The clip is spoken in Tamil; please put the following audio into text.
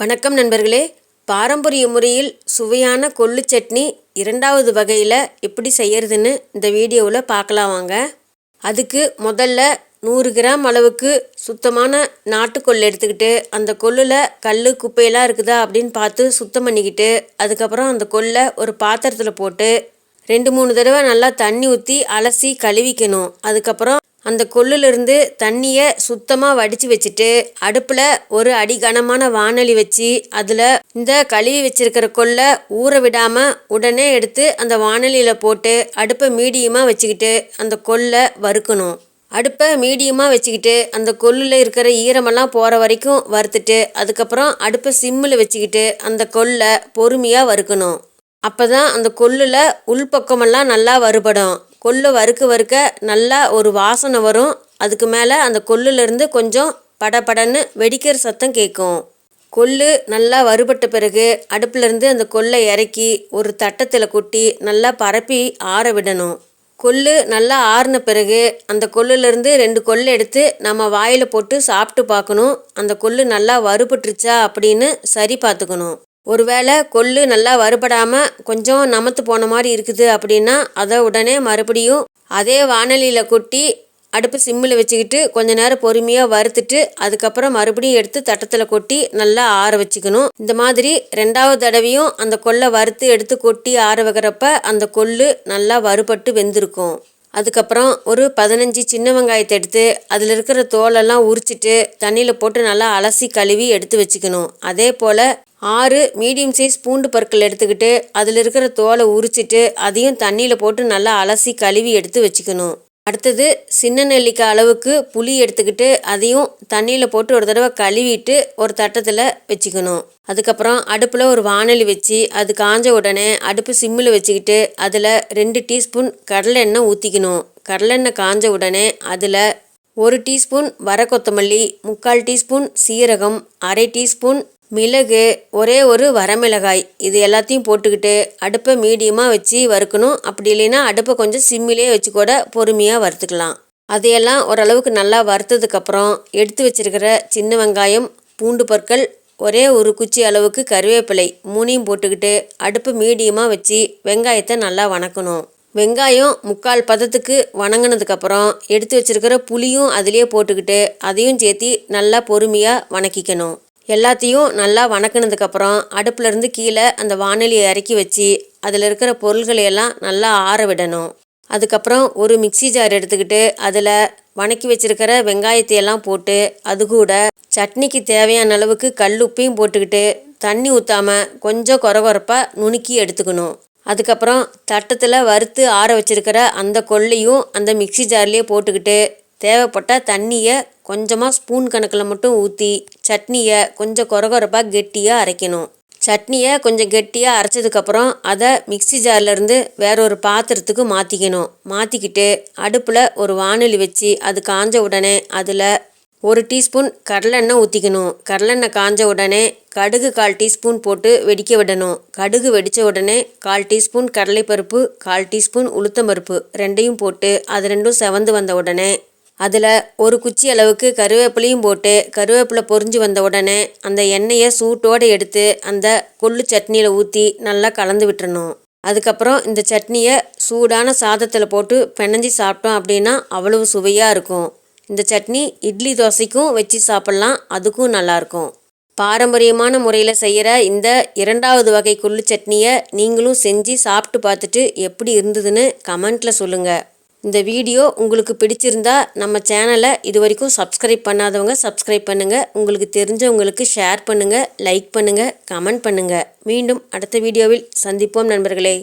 வணக்கம் நண்பர்களே. பாரம்பரிய முறையில் சுவையான கொள்ளு சட்னி இரண்டாவது வகையில் எப்படி செய்யறதுன்னு இந்த வீடியோவில் பார்க்கலாம் வாங்க. அதுக்கு முதல்ல நூறு கிராம் அளவுக்கு சுத்தமான நாட்டுக்கொள்ளு எடுத்துக்கிட்டு அந்த கொள்ளில் கல் குப்பையெல்லாம் இருக்குதா அப்படின்னு பார்த்து சுத்தம் பண்ணிக்கிட்டு அதுக்கப்புறம் அந்த கொல்லை ஒரு பாத்திரத்தில் போட்டு ரெண்டு மூணு தடவை நல்லா தண்ணி ஊற்றி அலசி கழுவிக்கணும். அதுக்கப்புறம் அந்த கொள்ளிலிருந்து தண்ணியை சுத்தமாக வடித்து வச்சுட்டு அடுப்பில் ஒரு அடி கனமான வானொலி வச்சு அதில் இந்த கழுவி வச்சிருக்கிற கொல்லை ஊற விடாமல் உடனே எடுத்து அந்த வானொலியில் போட்டு அடுப்பை மீடியமாக வச்சுக்கிட்டு அந்த கொள்ளை வறுக்கணும். அடுப்பை மீடியமாக வச்சுக்கிட்டு அந்த கொல்லில் இருக்கிற ஈரமெல்லாம் போகிற வரைக்கும் வறுத்துட்டு அதுக்கப்புறம் அடுப்பை சிம்மில் வச்சுக்கிட்டு அந்த கொல்லை பொறுமையாக வறுக்கணும். அப்போ தான் அந்த கொல்லில் உள்பக்கமெல்லாம் நல்லா வறுபடும். கொள்ளு வறுக்க வறுக்க நல்லா ஒரு வாசனை வரும். அதுக்கு மேலே அந்த கொல்லுலேருந்து கொஞ்சம் படபடன்னு வெடிக்கிற சத்தம் கேட்கும் கொள்ளு நல்லா வறுபட்ட பிறகு அடுப்புலேருந்து அந்த கொல்லை இறக்கி ஒரு தட்டத்தில் கொட்டி நல்லா பரப்பி ஆற விடணும். கொள்ளு நல்லா ஆறின பிறகு அந்த கொல்லுலேருந்து ரெண்டு கொள்ளு எடுத்து நம்ம வாயில் போட்டு சாப்பிட்டு பார்க்கணும். அந்த கொள்ளு நல்லா வறுபட்டுருச்சா அப்படின்னு சரி பார்த்துக்கணும். ஒருவேளை கொள்ளு நல்லா வறுபடாமல் கொஞ்சம் நமத்து போன மாதிரி இருக்குது அப்படின்னா அதை உடனே மறுபடியும் அதே வானலியில் கொட்டி அடுப்பு சிம்மில் வச்சுக்கிட்டு கொஞ்ச நேரம் பொறுமையாக வறுத்துட்டு அதுக்கப்புறம் மறுபடியும் எடுத்து தட்டத்தில் கொட்டி நல்லா ஆற வச்சுக்கணும். இந்த மாதிரி ரெண்டாவது தடவையும் அந்த கொள்ளை வறுத்து எடுத்து கொட்டி ஆற வைக்கிறப்ப அந்த கொள்ளு நல்லா வறுபட்டு வெந்திருக்கும். அதுக்கப்புறம் ஒரு பதினஞ்சு சின்ன வெங்காயத்தை எடுத்து அதில் இருக்கிற தோலெல்லாம் உரிச்சிட்டு தண்ணியில் போட்டு நல்லா அலசி கழுவி எடுத்து வச்சுக்கணும். அதே போல் ஆறு மீடியம் சைஸ் பூண்டு பற்கள் எடுத்துக்கிட்டு அதில் இருக்கிற தோலை உரிச்சிட்டு அதையும் தண்ணியில் போட்டு நல்லா அலசி கழுவி எடுத்து வச்சுக்கணும். அடுத்தது சின்ன நெல்லிக்காய் அளவுக்கு புளி எடுத்துக்கிட்டு அதையும் தண்ணியில் போட்டு ஒரு தடவை கழுவிட்டு ஒரு தட்டத்தில் வச்சுக்கணும். அதுக்கப்புறம் அடுப்பில் ஒரு வானொலி வச்சு அது காஞ்ச உடனே அடுப்பு சிம்மில் வச்சுக்கிட்டு அதில் ரெண்டு டீஸ்பூன் கடலை எண்ணெய் ஊற்றிக்கணும் கடலெண்ணெய் காஞ்ச உடனே அதில் ஒரு டீஸ்பூன் வர கொத்தமல்லி முக்கால் டீஸ்பூன் சீரகம் அரை டீஸ்பூன் மிளகு ஒரே ஒரு வரமிளகாய். இது எல்லாத்தையும் போட்டுக்கிட்டு அடுப்பை மீடியமாக வச்சு வறுக்கணும். அப்படி இல்லைன்னா அடுப்பை கொஞ்சம் சிம்மிலே வச்சு கூட பொறுமையாக வறுத்துக்கலாம். அதையெல்லாம் ஓரளவுக்கு நல்லா வறுத்ததுக்கப்புறம் எடுத்து வச்சிருக்கிற சின்ன வெங்காயம் பூண்டு பற்கள் ஒரே ஒரு குச்சி அளவுக்கு கருவேப்பிலை மூணையும் போட்டுக்கிட்டு அடுப்பு மீடியமாக வச்சு வெங்காயத்தை நல்லா வணக்கணும். வெங்காயம் முக்கால் பதத்துக்கு வணங்கினதுக்கப்புறம் எடுத்து வச்சிருக்கிற புளியும் அதிலே போட்டுக்கிட்டு அதையும் சேர்த்து நல்லா பொறுமையாக வணக்கிக்கணும். எல்லாத்தையும் நல்லா வணக்கினதுக்கப்புறம் அடுப்புலேருந்து கீழே அந்த வானொலியை இறக்கி வச்சு அதில் இருக்கிற பொருள்களையெல்லாம் நல்லா ஆற விடணும். அதுக்கப்புறம் ஒரு மிக்சி ஜார் எடுத்துக்கிட்டு அதில் வணக்கி வச்சிருக்கிற வெங்காயத்தையெல்லாம் போட்டு அது கூட சட்னிக்கு தேவையான அளவுக்கு கல் உப்பையும் போட்டுக்கிட்டு தண்ணி ஊற்றாமல் கொஞ்சம் குறகுறப்பாக நுணுக்கி எடுத்துக்கணும். அதுக்கப்புறம் தட்டத்தில் வறுத்து ஆற வச்சிருக்கிற அந்த கொள்ளையும் அந்த மிக்சி ஜார்லேயே போட்டுக்கிட்டு தேவைப்பட்ட தண்ணியை கொஞ்சமாக ஸ்பூன் கணக்கில் மட்டும் ஊற்றி சட்னியை கொஞ்சம் கொரகொரப்பாக கெட்டியாக அரைக்கணும். சட்னியை கொஞ்சம் கெட்டியாக அரைச்சதுக்கப்புறம் அதை மிக்சி ஜார்லேருந்து வேற ஒரு பாத்திரத்துக்கு மாற்றிக்கணும் மாற்றிக்கிட்டு அடுப்பில் ஒரு வானொலி வச்சு அது காஞ்ச உடனே அதில் ஒரு டீஸ்பூன் கடலெண்ணெய் ஊற்றிக்கணும் கடலெண்ணெய் காஞ்ச உடனே கடுகு கால் டீஸ்பூன் போட்டு வெடிக்க விடணும். கடுகு வெடித்த உடனே கால் டீஸ்பூன் கடலைப்பருப்பு கால் டீஸ்பூன் உளுத்தம்பருப்பு ரெண்டையும் போட்டு அது ரெண்டும் செவந்து வந்த உடனே அதில் ஒரு குச்சி அளவுக்கு கருவேப்பிலையும் போட்டு கருவேப்பிலை பொறிஞ்சு வந்த உடனே அந்த எண்ணெயை சூட்டோடு எடுத்து அந்த கொள்ளு சட்னியில் ஊற்றி நல்லா கலந்து விட்டுறணும். அதுக்கப்புறம் இந்த சட்னியை சூடான சாதத்தில் போட்டு பிணைஞ்சி சாப்பிட்டோம் அப்படின்னா அவ்வளவு சுவையாக இருக்கும். இந்த சட்னி இட்லி தோசைக்கும் வச்சு சாப்பிட்லாம் அதுக்கும் நல்லாயிருக்கும் பாரம்பரியமான முறையில் செய்கிற இந்த இரண்டாவது வகை கொள்ளு சட்னியை நீங்களும் செஞ்சு சாப்பிட்டு பார்த்துட்டு எப்படி இருந்ததுன்னு கமெண்ட்டில் சொல்லுங்கள் இந்த வீடியோ உங்களுக்கு பிடிச்சிருந்தா நம்ம சேனலை இது வரைக்கும் சப்ஸ்கிரைப் பண்ணாதவங்க சப்ஸ்கிரைப் பண்ணுங்கள் உங்களுக்கு தெரிஞ்சவங்களுக்கு ஷேர் பண்ணுங்கள் லைக் பண்ணுங்கள் கமெண்ட் பண்ணுங்கள் மீண்டும் அடுத்த வீடியோவில் சந்திப்போம் நண்பர்களே.